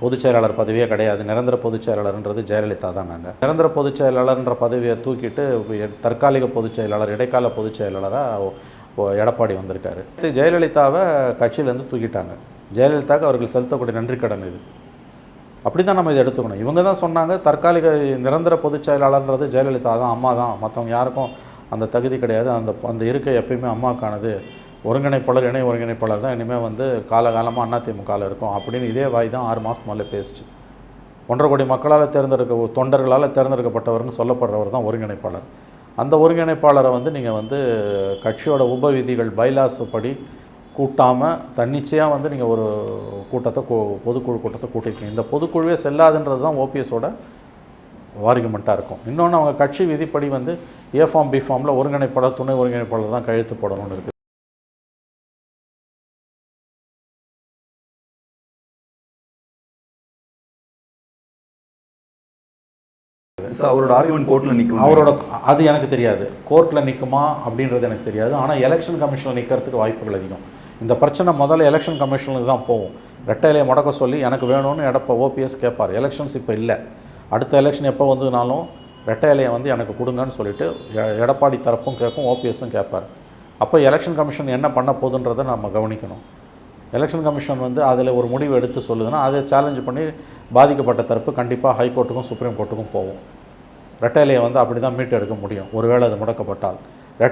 பொதுச் செயலாளர் பதவியே கிடையாது. நிரந்தர பொதுச் செயலாளர்ன்றது ஜெயலலிதா தான் நாங்கள் நிரந்தர பொதுச் செயலாளர்ன்ற பதவியை தூக்கிட்டு தற்காலிக பொதுச் செயலாளர் இடைக்கால பொதுச் செயலாளராக எடப்பாடி வந்திருக்காரு. ஜெயலலிதாவை கட்சியிலேருந்து தூக்கிட்டாங்க. ஜெயலலிதாவுக்கு அவர்கள் செலுத்தக்கூடிய நன்றி கடன் இது. அப்படி தான் நம்ம இதை எடுத்துக்கணும். இவங்க தான் சொன்னாங்க தற்காலிக நிரந்தர பொதுச் செயலாளர்ன்றது ஜெயலலிதா தான் அம்மா தான். மற்றவங்க யாருக்கும் அந்த தகுதி கிடையாது. அந்த அந்த இருக்கை எப்பயுமே அம்மாக்கானது ஒருங்கிணைப்பாளர் இணை ஒருங்கிணைப்பாளர் தான் இனிமேல் வந்து காலகாலமாக அதிமுகவில் இருக்கும். அப்படின்னு இதே வாய் தான் ஆறு மாதம் முதல்ல பேசிச்சு. ஒன்றரை கோடி மக்களால் தேர்ந்தெடுக்க தொண்டர்களால் தேர்ந்தெடுக்கப்பட்டவர்னு சொல்லப்படுறவர் தான் ஒருங்கிணைப்பாளர். அந்த ஒருங்கிணைப்பாளரை வந்து நீங்கள் வந்து கட்சியோட உபவிதிகள் பைலாஸ் படி கூட்டாமல் தன்னிச்சையாக வந்து நீங்கள் ஒரு கூட்டத்தை கூ- பொதுக்குழு கூட்டத்தை கூட்டிருக்கீங்க. இந்த பொதுக்குழுவே செல்லாதுன்றது தான் ஓபிஎஸோட ஆர்குமெண்ட்டாக இருக்கும். இன்னொன்று அவங்க கட்சி விதிப்படி வந்து ஏ ஃபார்ம் பி ஃபார்மில் ஒருங்கிணைப்பாளர் துணை ஒருங்கிணைப்பாளர் தான் கழுத்து போடணும்னு இருக்குது ஸோ அவரோட ஆர்குமெண்ட் கோர்ட்டில் நிற்கும் அவரோட அது எனக்கு தெரியாது. கோர்ட்டில் நிற்குமா அப்படின்றது எனக்கு தெரியாது. ஆனால் எலெக்ஷன் கமிஷனில் நிற்கிறதுக்கு வாய்ப்புகள் அதிகம். இந்த பிரச்சனை முதல்ல எலெக்ஷன் கமிஷனுக்கு தான் போகும். ரெட்டையிலையை முடக்க சொல்லி எனக்கு வேணும்னு எடப்ப ஓபிஎஸ் கேட்பார் எலெக்ஷன்ஸ் இப்போ இல்லை. அடுத்த எலெக்ஷன் எப்போ வந்ததுனாலும் ரெட்டை இலையை வந்து எனக்கு கொடுங்கன்னு சொல்லிட்டு எ- எடப்பாடி தரப்பும் கேட்கும் ஓபிஎஸும் கேட்பார் அப்போ எலெக்ஷன் கமிஷன் என்ன பண்ண போகுதுன்றதை நம்ம கவனிக்கணும். எலெக்ஷன் கமிஷன் வந்து அதில் ஒரு முடிவு எடுத்து சொல்லுதுன்னா அதை சேலஞ்சு பண்ணி பாதிக்கப்பட்ட தரப்பு கண்டிப்பாக ஹைகோர்ட்டுக்கும் சுப்ரீம் கோர்ட்டுக்கும் போகும். ரெட்டையிலையை வந்து அப்படி தான் மீட்டு எடுக்க முடியும். ஒருவேளை அது முடக்கப்பட்டால்.